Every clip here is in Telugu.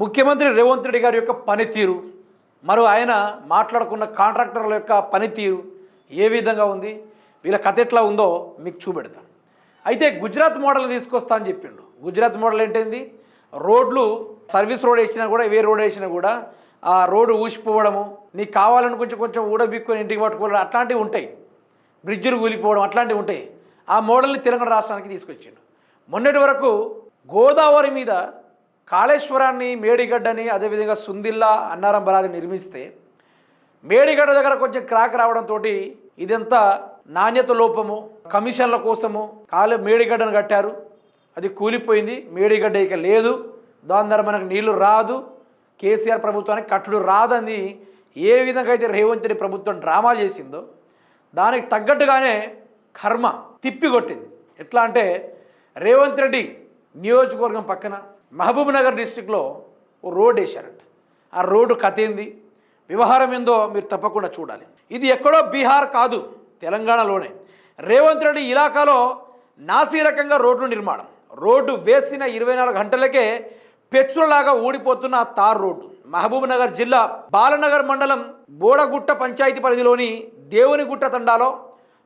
ముఖ్యమంత్రి రేవంత్ రెడ్డి గారి యొక్క పనితీరు మరి ఆయన మాట్లాడుకున్న కాంట్రాక్టర్ల యొక్క పనితీరు ఏ విధంగా ఉంది వీళ్ళ కథ ఎట్లా ఉందో మీకు చూపెడతాను అయితే గుజరాత్ మోడల్ తీసుకొస్తా అని చెప్పిండు. గుజరాత్ మోడల్ ఏంటంది రోడ్లు సర్వీస్ రోడ్ వేసినా కూడా ఏ రోడ్ వేసినా కూడా ఆ రోడ్డు ఊసిపోవడము నీకు కావాలని కొంచెం కొంచెం ఊడబిక్కుని ఇంటికి పట్టుకోవడం అట్లాంటివి ఉంటాయి. బ్రిడ్జిలు కూలిపోవడం అట్లాంటివి ఉంటాయి. ఆ మోడల్ని తెలంగాణ రాష్ట్రానికి తీసుకొచ్చిండు. మొన్నటి వరకు గోదావరి మీద కాళేశ్వరాన్ని మేడిగడ్డని అదేవిధంగా సుందిల్లా అన్నారం బరాజు నిర్మిస్తే మేడిగడ్డ దగ్గర కొంచెం క్రాక్ రావడంతో ఇదంతా నాణ్యత లోపము కమిషన్ల కోసము కాలే మేడిగడ్డను కట్టారు. అది కూలిపోయింది. మేడిగడ్డ ఇక లేదు. దాని ద్వారా మనకు నీళ్ళు రాదు. కేసీఆర్ ప్రభుత్వానికి కట్టుడు రాదని ఏ విధంగా అయితే రేవంత్ రెడ్డి ప్రభుత్వం డ్రామా చేసిందో దానికి తగ్గట్టుగానే కర్మ తిప్పికొట్టింది. ఎట్లా అంటే రేవంత్ రెడ్డి నియోజకవర్గం పక్కన మహబూబ్ నగర్ డిస్టిక్లో ఓ రోడ్ వేశారంట. ఆ రోడ్డు కథ ఏంది? వ్యవహారం ఏందో మీరు తప్పకుండా చూడాలి. ఇది ఎక్కడో బీహార్ కాదు తెలంగాణలోనే. రేవంత్ రెడ్డి ఇలాకాలో నాసీ రకంగా రోడ్లు నిర్మాణం. రోడ్డు వేసిన ఇరవై నాలుగు గంటలకే పెచ్చులలాగా ఊడిపోతున్న ఆ తార్ రోడ్డు. మహబూబ్ నగర్ జిల్లా బాలనగర్ మండలం బోడగుట్ట పంచాయతీ పరిధిలోని దేవునిగుట్ట తండాలో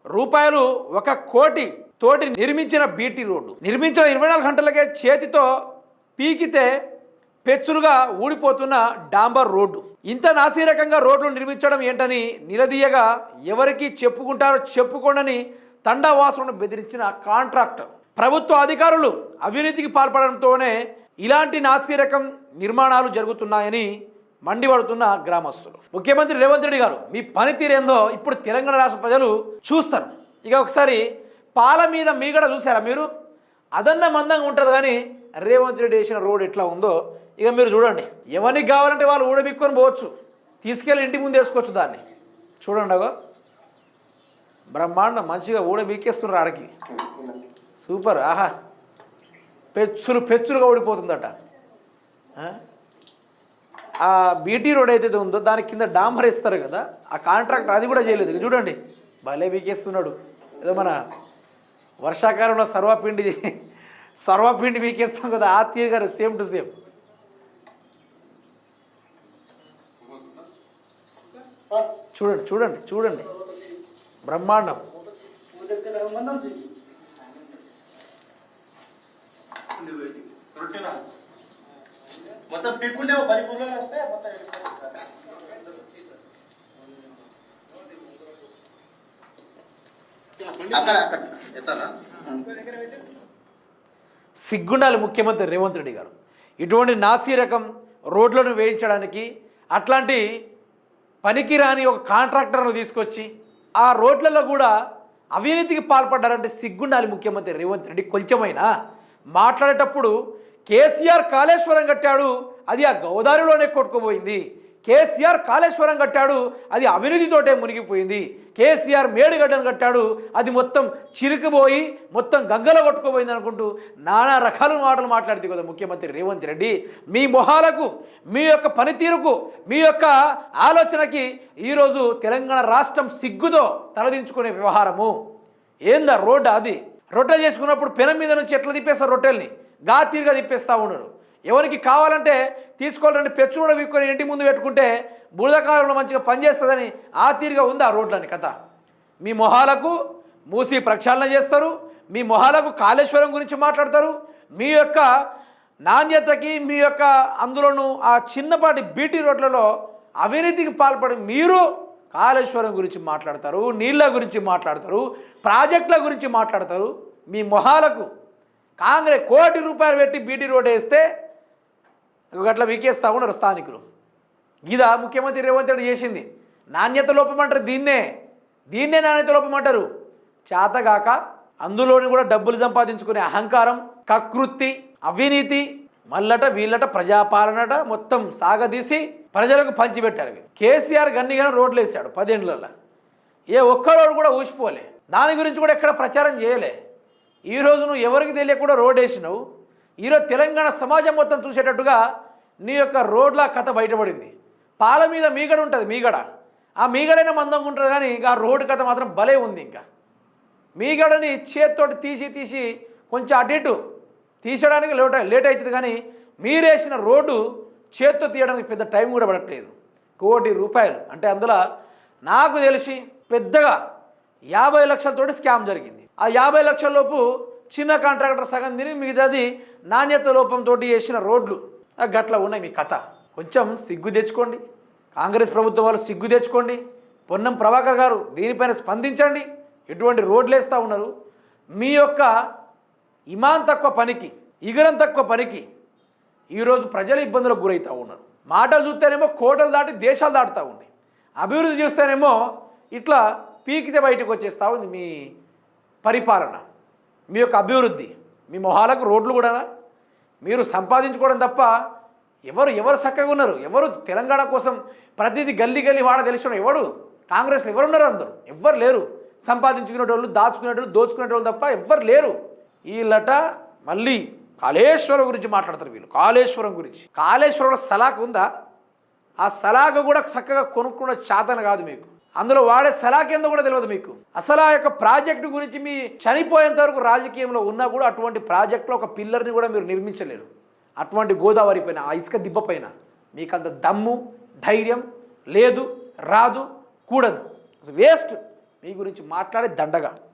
రూపాయలు ఒక కోటి తోటి నిర్మించిన బీటీ రోడ్డు. నిర్మించిన ఇరవై నాలుగు గంటలకే చేతితో పీకితే పెచ్చులుగా ఊడిపోతున్న డాంబర్ రోడ్డు. ఇంత నాసిరకంగా రోడ్లు నిర్మించడం ఏంటని నిలదీయగా ఎవరికి చెప్పుకుంటారో చెప్పుకోండని తండావాసులను బెదిరించిన కాంట్రాక్టర్. ప్రభుత్వ అధికారులు అవినీతికి పాల్పడడంతోనే ఇలాంటి నాసిరకం నిర్మాణాలు జరుగుతున్నాయని మండిపడుతున్న గ్రామస్తులు. ముఖ్యమంత్రి రేవంత్ రెడ్డి గారు మీ పనితీరేందో ఇప్పుడు తెలంగాణ రాష్ట్ర ప్రజలు చూస్తారు. ఇక ఒకసారి పాల మీద మీగడ చూసారా మీరు? అదన్న మందంగా ఉంటుంది కానీ రేవంత్ రెడ్డి వేసిన రోడ్ ఎట్లా ఉందో ఇక మీరు చూడండి. ఎవరికి కావాలంటే వాళ్ళు ఊడబిక్కొని పోవచ్చు. తీసుకెళ్ళి ఇంటి ముందు వేసుకోవచ్చు దాన్ని. చూడండి అగో. బ్రహ్మాండం మంచిగా ఊడబిక్కేస్తున్నారు ఆడకి. సూపర్ ఆహా. పెచ్చులు పెచ్చులుగా ఊడిపోతుందట. ఆ? బీటీ రోడ్ అయితే ఉందో దాని కింద డాంబర్ ఇస్తారు కదా ఆ కాంట్రాక్ట్ అది కూడా చేయలేదు. చూడండి. భలే బీకేస్తున్నాడు. ఏదో మన వర్షాకాలంలో సర్వపిండి సర్వపిండి బీకేస్తాం కదా ఆ తీరు గారు సేమ్ టు సేమ్. చూడండి చూడండి చూడండి. బ్రహ్మాండం. మొత్తం పీకుండే పది కూరలు వస్తే మొత్తం అక్కడ సిగ్గుండాలి ముఖ్యమంత్రి రేవంత్ రెడ్డి గారు. ఇటువంటి నాసీ రకం రోడ్లను వేయించడానికి అట్లాంటి పనికిరాని ఒక కాంట్రాక్టర్ను తీసుకొచ్చి ఆ రోడ్లలో కూడా అవినీతికి పాల్పడ్డారంటే సిగ్గుండాలి ముఖ్యమంత్రి రేవంత్ రెడ్డి. కొంచెమైనా మాట్లాడేటప్పుడు కేసీఆర్ కాళేశ్వరం కట్టాడు అది ఆ గోదావరిలోనే కొట్టుకుపోయింది. కేసీఆర్ కాళేశ్వరం కట్టాడు అది అవినీతితోటే మునిగిపోయింది. కేసీఆర్ మేడుగడ్డను కట్టాడు అది మొత్తం చిరికిపోయి మొత్తం గంగలో కొట్టుకుపోయింది అనుకుంటూ నానా రకాల మాటలు మాట్లాడితే కదా ముఖ్యమంత్రి రేవంత్ రెడ్డి. మీ మొహాలకు మీ యొక్క పనితీరుకు మీ యొక్క ఆలోచనకి ఈరోజు తెలంగాణ రాష్ట్రం సిగ్గుతో తలదించుకునే వ్యవహారము. ఏందా రోడ్డు అది? రొట్టెలు చేసుకున్నప్పుడు పెనం మీద నుంచి ఎట్లా తిప్పేస్తారు రొట్టెల్ని? గా తీరుగా తిప్పేస్తూ ఉన్నారు. ఎవరికి కావాలంటే తీసుకోవాలంటే పెచ్చు కూడా ఇంటి ముందు పెట్టుకుంటే బురదకాలంలో మంచిగా పనిచేస్తుందని ఆ తీరుగా ఉంది ఆ రోడ్లని కథ. మీ మొహాలకు మూసి ప్రక్షాళన చేస్తారు మీ మొహాలకు కాళేశ్వరం గురించి మాట్లాడతారు మీ యొక్క నాణ్యతకి మీ యొక్క అందులోనూ ఆ చిన్నపాటి బీటీ రోడ్లలో అవినీతికి పాల్పడి మీరు కాళేశ్వరం గురించి మాట్లాడతారు నీళ్ళ గురించి మాట్లాడతారు ప్రాజెక్టుల గురించి మాట్లాడతారు మీ మొహాలకు కాంగ్రెస్ కోటి రూపాయలు పెట్టి బీటీ రోడ్ వేస్తే గట్ల వీకేస్తా ఉన్నారు స్థానికులు. ఇదా ముఖ్యమంత్రి రేవంత్ రెడ్డి చేసింది. నాణ్యత లోపం అంటారు దీన్నే. దీన్నే నాణ్యత లోపం అంటారు. చేతగాక అందులోని కూడా డబ్బులు సంపాదించుకునే అహంకారం కకృత్తి అవినీతి మల్లట వీళ్ళట ప్రజాపాలనట మొత్తం సాగదీసి ప్రజలకు పంచిపెట్టారు. కేసీఆర్ గన్నిగా రోడ్లు వేసాడు పదేండ్లలో ఏ ఒక్క రోడ్డు కూడా ఊసిపోలే. దాని గురించి కూడా ఎక్కడ ప్రచారం చేయలే. ఈరోజు నువ్వు ఎవరికి తెలియకుండా రోడ్ వేసినావు? ఈరోజు తెలంగాణ సమాజం మొత్తం చూసేటట్టుగా నీ యొక్క రోడ్ల కథ బయటపడింది. పాల మీద మీగడ ఉంటుంది మీగడ. ఆ మీగడైనా మందంగా ఉంటుంది కానీ ఇంకా రోడ్డు కథ మాత్రం భలే ఉంది ఇంకా. మీగడని చేత్తోటి తీసి తీసి కొంచెం అటు ఇటు తీసడానికి లేట్ లేట్ అవుతుంది కానీ మీరేసిన రోడ్డు చేత్తో తీయడానికి పెద్ద టైం కూడా పడట్లేదు. కోటి రూపాయలు. అంటే అందులో నాకు తెలిసి పెద్దగా యాభై లక్షలతోటి స్కామ్ జరిగింది. ఆ యాభై లక్షల లోపు చిన్న కాంట్రాక్టర్ సగం తిని మిగతాది నాణ్యత లోపంతో చేసిన రోడ్లు. గట్ల ఉన్నాయి మీ కథ. కొంచెం సిగ్గు తెచ్చుకోండి. కాంగ్రెస్ ప్రభుత్వం వాళ్ళు సిగ్గు తెచ్చుకోండి. పొన్నం ప్రభాకర్ గారు దీనిపైన స్పందించండి. ఎటువంటి రోడ్లు వేస్తూ ఉన్నారు? మీ యొక్క ఇమాన్ తక్కువ పనికి ఇగరం తక్కువ పనికి ఈరోజు ప్రజలు ఇబ్బందులకు గురవుతూ ఉన్నారు. మాటలు చూస్తేనేమో కోటలు దాటి దేశాలు దాటుతూ ఉంది. అభివృద్ధి చూస్తేనేమో ఇట్లా పీకితే బయటకు వచ్చేస్తూ ఉంది మీ పరిపాలన. మీ యొక్క అభివృద్ధి మీ మొహాలకు రోడ్లు కూడా మీరు సంపాదించుకోవడం తప్ప ఎవరు ఎవరు చక్కగా ఉన్నారు? ఎవరు తెలంగాణ కోసం ప్రతిదీ గల్లీ గల్లీ వాడ తెలిసిన ఎవడు? కాంగ్రెస్లో ఎవరు ఉన్నారు అందరు? ఎవ్వరు లేరు. సంపాదించుకునేటోళ్ళు దాచుకునేటోళ్ళు దోచుకునేటోళ్ళు తప్ప ఎవ్వరు లేరు. వీళ్ళట మళ్ళీ కాళేశ్వరం గురించి మాట్లాడతారు వీళ్ళు. కాళేశ్వరం గురించి. కాళేశ్వరంలో సలాక్ ఉందా? ఆ సలాక కూడా చక్కగా కొనుక్కున్న చాతన కాదు మీకు. అందులో వాడే సలాకేందో కూడా తెలియదు మీకు. అసలు ఆ యొక్క ప్రాజెక్టు గురించి మీ చనిపోయేంత వరకు రాజకీయంలో ఉన్నా కూడా అటువంటి ప్రాజెక్టులో ఒక పిల్లర్ని కూడా మీరు నిర్మించలేరు. అటువంటి గోదావరి పైన ఆ ఇసుక దిబ్బ పైన మీకు అంత దమ్ము ధైర్యం లేదు రాదు కూడదు. వేస్ట్. మీ గురించి మాట్లాడే దండగా.